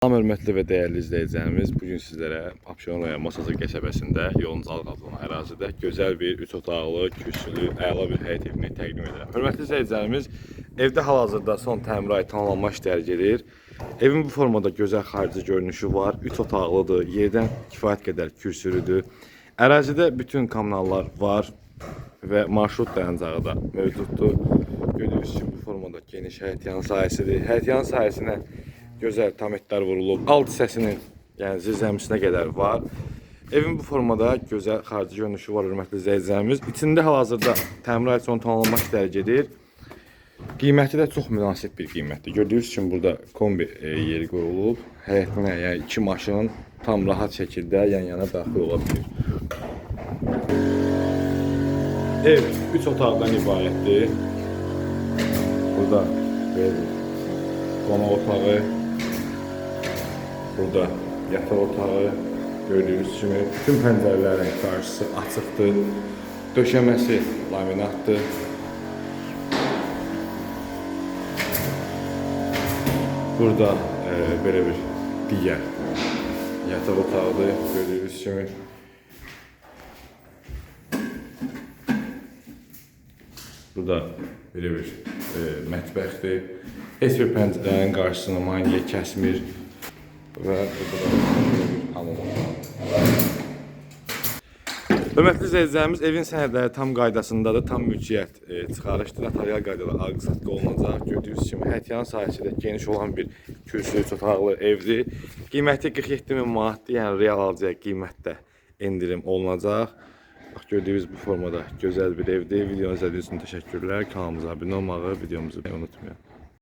Salam hörmətli və dəyərli izləyicilərimiz, bu gün sizlərə Abşeron rayon Masazır qəsəbəsində yolun Calq adlanan ərazidə gözəl bir 3 otaqlı, kürsülü, əla bir həyət evini təqdim edirəm. Hörmətli izləyicilərimiz, evdə hal-hazırda son təmirayı tamamlanma işləri gedir. Evin bu formada gözəl xarici görünüşü var, 3 otaqlıdır, yerdən kifayət qədər kürsülüdür. Ərazidə bütün kommunallar var və marşrut dayanıcağı da mövcuddur. Gördüyünüz kimi bu formada geniş həyətyan sahəsidir. Həyətyan sahəsinə gözəl tametlər vurulub. Alt hissəsinin, yəni zirzəmisinə qədər var. Evin bu formada gözəl xarici görünüşü var, hörmətli izləyicilərimiz. İçində hal-hazırda təmir son tamamlanma işləri gedir. Qiyməti də çox münasib bir qiymətdir. Gördüyünüz kimi burada kombi e, yeri qoyulub. Həyətinə, yəni iki maşın tam rahat şəkildə yan-yana daxil ola bilir. Ev 3 otaqdan ibarətdir. Burada belə qonaq otağı, burada yataq otağı gördüyünüz kimi bütün pəncərələrin qarşısı açıqdır. Döşəməsi laminatdır. Burada e, belə bir digər yataq otağıdır gördüyünüz kimi. Burada belə bir e, mətbəxdir. Heç bir pəncərənin qarşısını maneə kəsmir belə bir hamam. Hörmətli izləyicilərimiz, evin sənədləri tam qaydasındadır, tam mülkiyyət e, çıxarışdır, notarial qaydada alqı-satqı olunacaq. Gördüyünüz kimi həyətyan sahəsi də geniş olan bir kürsülü otaqlı evdir. Qiyməti 47 min manatdır, yəni real alıcıya qiymətdə endirim olunacaq. Bax gördüyünüz bu formada gözəl bir evdir. Videonu izlədiyiniz üçün təşəkkürlər. Kanalımıza abunə olmağı, videomuzu unutmayın.